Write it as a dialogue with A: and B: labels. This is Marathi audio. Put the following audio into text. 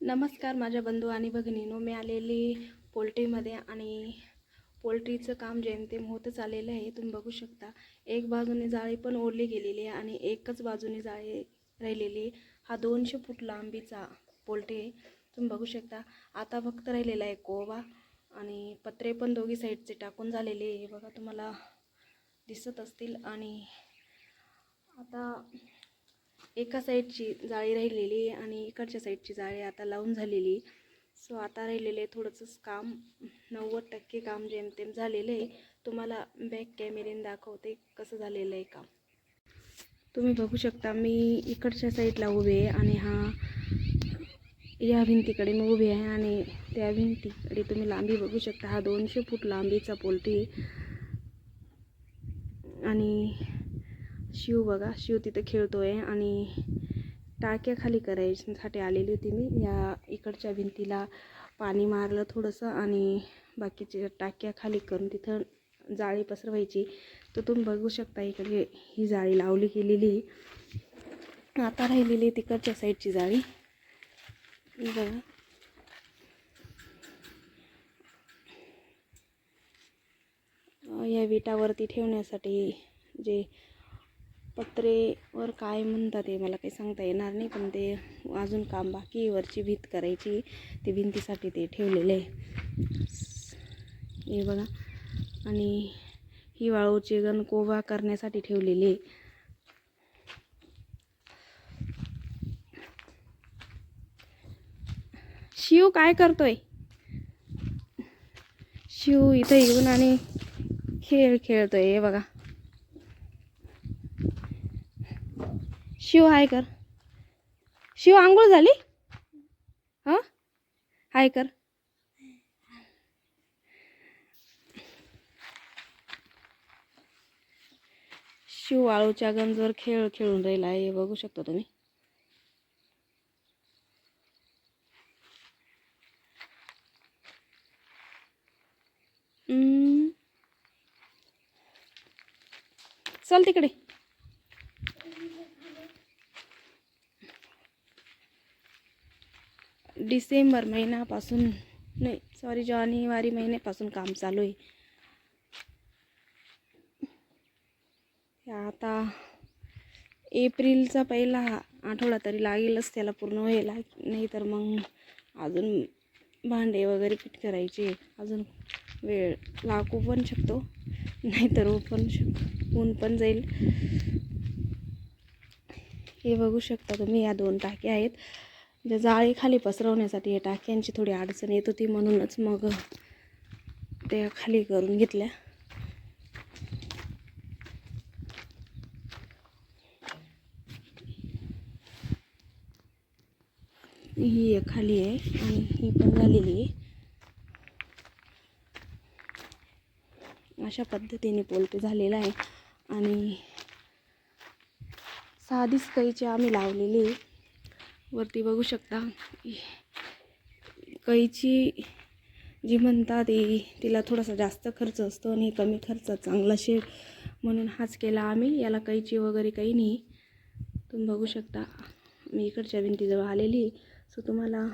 A: नमस्कार माझ्या बंधू आणि भगिनीनो मी आलेली पोल्ट्रीमध्ये आणि पोल्ट्रीचं काम जेमतेम होतच आलेलं आहे तुम्ही बघू शकता. एक बाजूने जाळी पण ओढली गेलेली आहे आणि एकच बाजूने जाळी राहिलेली हा दोनशे फूट लांबीचा पोल्ट्री आहे तुम्ही बघू शकता. आता फक्त राहिलेला आहे कोवा आणि पत्रे पण दोघी साईडचे टाकून झालेले आहे. बघा तुम्हाला दिसत असतील आणि आता एका साईडची जाळी राहिलेली आहे आणि इकडच्या साईडची जाळी आता लावून झालेली. सो आता राहिलेले थोडंसंच काम नव्वद टक्के काम जेमतेम झालेलं आहे. तुम्हाला बॅक कॅमेरेने दाखवते कसं झालेलं आहे काम. तुम्ही बघू शकता मी इकडच्या साईडला उभे आहे आणि हा या भिंतीकडे मी उभी आहे आणि त्या भिंतीकडे तुम्ही लांबी बघू शकता. हा दोनशे फूट लांबीचा पोल्ट्री आणि शिव बघा शिव तिथं खेळतो आहे आणि टाक्या खाली करायसाठी आलेली होती मी. या इकडच्या भिंतीला पाणी मारलं थोडंसं आणि बाकीच्या टाक्या खाली करून तिथं जाळी पसरवायची. तर तुम्ही बघू शकता इकडे ही जाळी लावली गेलेली. आता राहिलेली तिकडच्या साईडची जाळी. बघा. या विटावरती ठेवण्यासाठी जे पत्रेवर काय म्हणतात ते मला काही सांगता येणार नाही पण ते अजून काम बाकी वरची भीत करायची ते भिंतीसाठी ते ठेवलेले आहे. हे बघा. आणि ही वाळूची गण करण्यासाठी ठेवलेली आहे. शिव काय करतोय? शिव इथं येऊन आणि खेळ खेळतोय हे बघा. शिव हाय कर. शिव आंघोळ झाली? हां? हाय कर. शिव वाळूच्या गंजवर खेळ खेळून राहिला आहे हे बघू शकता तुम्ही. चल तिकडे. डिसेंबर महिन्यापासून नाही सॉरी जानेवारी महिन्यापासून काम चालू आहे. आता एप्रिलचा पहिला आठवडा तरी लागेलच त्याला पूर्ण व्हायला नाही तर मग अजून भांडे वगैरे फिट करायचे अजून वेळ लागू पण शकतो नाहीतर पण शक ऊन पण जाईल. हे बघू शकता तुम्ही या दोन टाक्या आहेत. म्हणजे ज्या जाळी खाली पसरवण्यासाठी या टाक्यांची थोडी अडचण येत होती म्हणूनच मग त्या खाली करून घेतल्या. ही एक खाली आहे आणि ही पण झालेली आहे. अशा पद्धतीने पोल्ट्री झालेला आहे आणि साधी कैची आम्ही लावलेली आहे. वरती बघू शकता. कैची जी म्हणतात ती तिला थोडासा जास्त खर्च असतो आणि कमी खर्चात चांगला शेड म्हणून हाच केला आम्ही. याला कैची वगैरे काही नाही. तुम्ही बघू शकता. मी इकडच्या भिंतीजवळ आलेली सो तुम्हाला